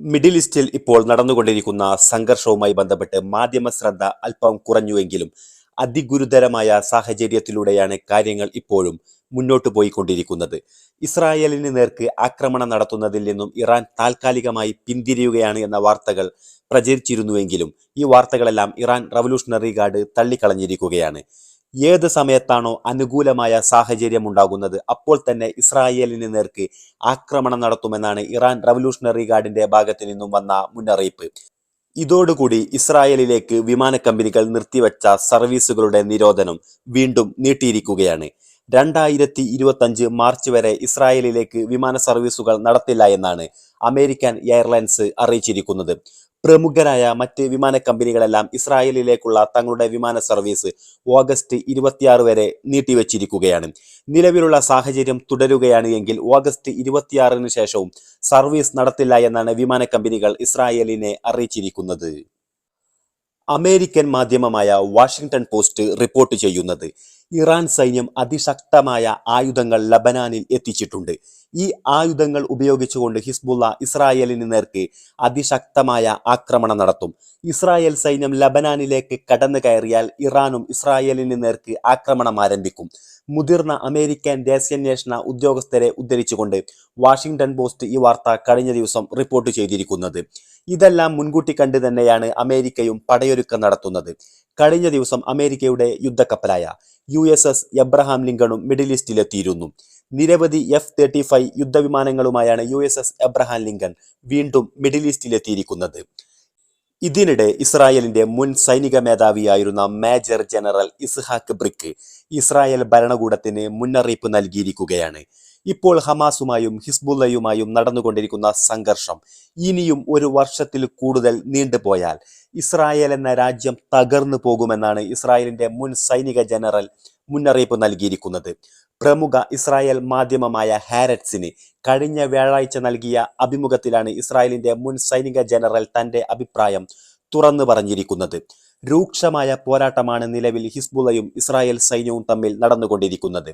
Middle ഈസ്റ്റിൽ ഇപ്പോൾ നടന്നുകൊണ്ടിരിക്കുന്ന സംഘർഷവുമായി ബന്ധപ്പെട്ട് മാധ്യമ ശ്രദ്ധ അല്പം കുറഞ്ഞുവെങ്കിലും അതിഗുരുതരമായ സാഹചര്യത്തിലൂടെയാണ് കാര്യങ്ങൾ ഇപ്പോഴും മുന്നോട്ട് പോയിക്കൊണ്ടിരിക്കുന്നത്. ഇസ്രായേലിന് നേർക്ക് ആക്രമണം നടത്തുന്നതിൽ നിന്നും ഇറാൻ താൽക്കാലികമായി പിന്തിരിയുകയാണ് എന്ന വാർത്തകൾ പ്രചരിച്ചിരുന്നുവെങ്കിലും ഈ വാർത്തകളെല്ലാം ഇറാൻ റവല്യൂഷണറി ഗാർഡ് തള്ളിക്കളഞ്ഞിരിക്കുകയാണ്. ഏത് സമയത്താണോ അനുകൂലമായ സാഹചര്യം ഉണ്ടാകുന്നത് അപ്പോൾ തന്നെ ഇസ്രായേലിന് നേർക്ക് ആക്രമണം നടത്തുമെന്നാണ് ഇറാൻ റവല്യൂഷണറി ഗാർഡിന്റെ ഭാഗത്തു നിന്നും വന്ന മുന്നറിയിപ്പ്. ഇതോടുകൂടി ഇസ്രായേലിലേക്ക് വിമാന കമ്പനികൾ നിർത്തിവച്ച സർവീസുകളുടെ നിരോധനം വീണ്ടും നീട്ടിയിരിക്കുകയാണ്. രണ്ടായിരത്തി ഇരുപത്തഞ്ച് മാർച്ച് വരെ ഇസ്രായേലിലേക്ക് വിമാന സർവീസുകൾ നടത്തില്ല എന്നാണ് അമേരിക്കൻ എയർലൈൻസ് അറിയിച്ചിരിക്കുന്നത്. പ്രമുഖരായ മറ്റ് വിമാന കമ്പനികളെല്ലാം ഇസ്രായേലിലേക്കുള്ള തങ്ങളുടെ വിമാന സർവീസ് ഓഗസ്റ്റ് ഇരുപത്തിയാറ് വരെ നീട്ടിവച്ചിരിക്കുകയാണ്. നിലവിലുള്ള സാഹചര്യം തുടരുകയാണ് എങ്കിൽ ഓഗസ്റ്റ് ഇരുപത്തിയാറിന് ശേഷവും സർവീസ് നടത്തില്ല എന്നാണ് വിമാന കമ്പനികൾ ഇസ്രായേലിനെ അറിയിച്ചിരിക്കുന്നത്. അമേരിക്കൻ മാധ്യമമായ വാഷിംഗ്ടൺ പോസ്റ്റ് റിപ്പോർട്ട് ചെയ്യുന്നത് ഇറാൻ സൈന്യം അതിശക്തമായ ആയുധങ്ങൾ ലബനാനിൽ എത്തിച്ചിട്ടുണ്ട്. ഈ ആയുധങ്ങൾ ഉപയോഗിച്ചുകൊണ്ട് ഹിസ്ബുള്ള ഇസ്രായേലിന് നേർക്ക് അതിശക്തമായ ആക്രമണം നടത്തും. ഇസ്രായേൽ സൈന്യം ലബനാനിലേക്ക് കടന്നു കയറിയാൽ ഇറാനും ഇസ്രായേലിന് നേർക്ക് ആക്രമണം ആരംഭിക്കും. മുതിർന്ന അമേരിക്കൻ ദേശീയാന്വേഷണ ഉദ്യോഗസ്ഥരെ ഉദ്ധരിച്ചുകൊണ്ട് വാഷിംഗ്ടൺ പോസ്റ്റ് ഈ വാർത്ത കഴിഞ്ഞ ദിവസം റിപ്പോർട്ട് ചെയ്തിരിക്കുന്നത്. ഇതെല്ലാം മുൻകൂട്ടി കണ്ടു തന്നെയാണ് അമേരിക്കയും പടയൊരുക്കം നടത്തുന്നത്. കഴിഞ്ഞ ദിവസം അമേരിക്കയുടെ യുദ്ധക്കപ്പലായ യു എസ് എസ് എബ്രഹാം ലിങ്കണും മിഡിൽ ഈസ്റ്റിലെത്തിയിരുന്നു. നിരവധി F thirty five യുദ്ധവിമാനങ്ങളുമായാണ് U S S Abraham Lincoln വീണ്ടും മിഡിൽ ഈസ്റ്റിലെത്തിയിരിക്കുന്നത്. ഇതിനിടെ ഇസ്രായേലിന്റെ മുൻ സൈനിക മേധാവിയായിരുന്ന major general Yitzhak Brick Israel ഭരണകൂടത്തിന് മുന്നറിയിപ്പ് നൽകിയിരിക്കുകയാണ്. ഇപ്പോൾ ഹമാസുമായും ഹിസ്ബുള്ളയുമായും നടന്നുകൊണ്ടിരിക്കുന്ന സംഘർഷം ഇനിയും ഒരു വർഷത്തിൽ കൂടുതൽ നീണ്ടുപോയാൽ ഇസ്രായേൽ എന്ന രാജ്യം തകർന്നു പോകുമെന്നാണ് ഇസ്രായേലിന്റെ മുൻ സൈനിക ജനറൽ മുന്നറിയിപ്പ് നൽകിയിരിക്കുന്നത്. പ്രമുഖ ഇസ്രായേൽ മാധ്യമമായ ഹാരറ്റ്സിന് കഴിഞ്ഞ വ്യാഴാഴ്ച നൽകിയ അഭിമുഖത്തിലാണ് ഇസ്രായേലിന്റെ മുൻ സൈനിക ജനറൽ തന്റെ അഭിപ്രായം തുറന്നു പറഞ്ഞിരിക്കുന്നത്. രൂക്ഷമായ പോരാട്ടമാണ് നിലവിൽ ഹിസ്ബുള്ളയും ഇസ്രായേൽ സൈന്യവും തമ്മിൽ നടന്നുകൊണ്ടിരിക്കുന്നത്.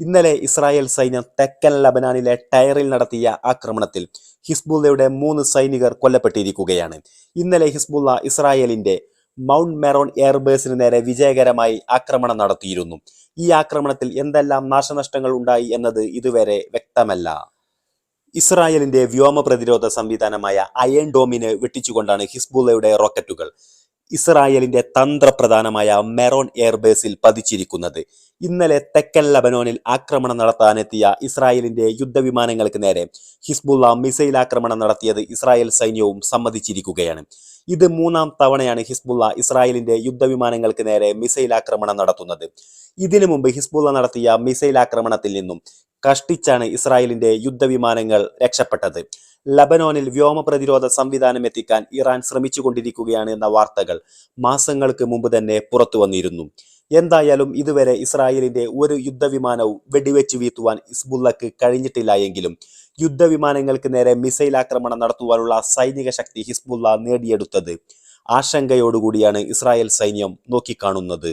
ഇന്നലെ ഇസ്രായേൽ സൈന്യം തെക്കൻ ലബനാനിലെ ടയറിൽ നടത്തിയ ആക്രമണത്തിൽ ഹിസ്ബുള്ളയുടെ മൂന്ന് സൈനികർ കൊല്ലപ്പെട്ടിരിക്കുകയാണ്. ഇന്നലെ ഹിസ്ബുള്ള ഇസ്രായേലിന്റെ മൗണ്ട് മെറോൺ എയർബേസിന് നേരെ വിജയകരമായി ആക്രമണം നടത്തിയിരുന്നു. ഈ ആക്രമണത്തിൽ എന്തെല്ലാം നാശനഷ്ടങ്ങൾ ഉണ്ടായി എന്നത് ഇതുവരെ വ്യക്തമല്ല. ഇസ്രായേലിന്റെ വ്യോമ പ്രതിരോധ സംവിധാനമായ അയൺ ഡോമിന് വെട്ടിച്ചുകൊണ്ടാണ് ഹിസ്ബുള്ളയുടെ റോക്കറ്റുകൾ ഇസ്രായേലിന്റെ തന്ത്രപ്രധാനമായ മെറോൺ എയർബേസിൽ പതിച്ചിരിക്കുന്നത്. ഇന്നലെ തെക്കൻ ലബനോനിൽ ആക്രമണം നടത്താനെത്തിയ ഇസ്രായേലിന്റെ യുദ്ധവിമാനങ്ങൾക്ക് നേരെ ഹിസ്ബുള്ള മിസൈൽ ആക്രമണം നടത്തിയത് ഇസ്രായേൽ സൈന്യവും സമ്മതിച്ചിരിക്കുകയാണ്. ഇത് മൂന്നാം തവണയാണ് ഹിസ്ബുള്ള ഇസ്രായേലിന്റെ യുദ്ധവിമാനങ്ങൾക്ക് നേരെ മിസൈൽ ആക്രമണം നടത്തുന്നത്. ഇതിനു മുമ്പ് ഹിസ്ബുള്ള നടത്തിയ മിസൈൽ ആക്രമണത്തിൽ നിന്നും കഷ്ടിച്ചാണ് ഇസ്രായേലിന്റെ യുദ്ധവിമാനങ്ങൾ രക്ഷപ്പെട്ടത്. ലബനോനിൽ വ്യോമ പ്രതിരോധ സംവിധാനം എത്തിക്കാൻ ഇറാൻ ശ്രമിച്ചുകൊണ്ടിരിക്കുകയാണ് എന്ന വാർത്തകൾ മാസങ്ങൾക്ക് മുമ്പ് തന്നെ പുറത്തു വന്നിരുന്നു. എന്തായാലും ഇതുവരെ ഇസ്രായേലിന്റെ ഒരു യുദ്ധവിമാനവും വെടിവെച്ച് വീഴ്ത്തുവാൻ ഇസ്ബുള്ളക്ക് കഴിഞ്ഞിട്ടില്ല എങ്കിലും യുദ്ധവിമാനങ്ങൾക്ക് നേരെ മിസൈൽ ആക്രമണം നടത്തുവാനുള്ള സൈനിക ശക്തി ഹിസ്ബുള്ള നേടിയെടുത്തത്. ആശങ്കയോടുകൂടിയാണ് ഇസ്രായേൽ സൈന്യം നോക്കിക്കാണുന്നത്.